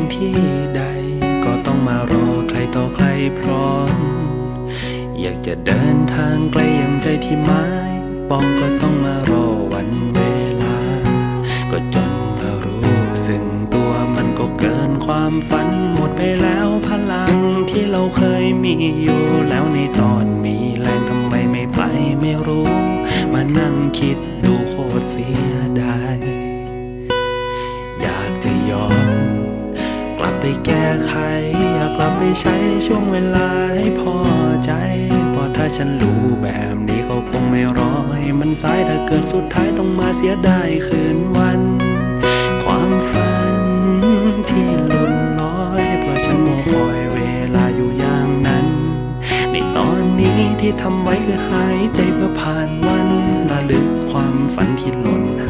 งที่ใด ก็ต้องมารอใครต่อใครพร้อม อยากจะเดินทางไกลอย่างใจที่หมายปองก็ต้องมารอวันเวลา ก็จนมารู้ซึ่งตัวมันก็เกินความฝันหมดไปแล้วพลังที่เราเคยมีอยู่แล้วในตอนมีแรงทำไมไม่ไปไม่รู้ มานั่งคิดดูโคตรเสียดาย บไปแก้ไข อยากกลับไปใช้ช่วงเวลาให้พอใจเพราะถ้าฉันรู้แบบนี้ก็คงไม่รอให้มันสายถ้าเกิดสุดท้ายต้องมาเสียดายคืนวัน ความฝันที่ลุ่นลอย เพราะฉันโมคอยเวลาอยู่อย่างนั้น ในตอนนี้ที่ทำไว้คือหายใจเพื่อผ่านวันระลึกความฝันที่หล่นหา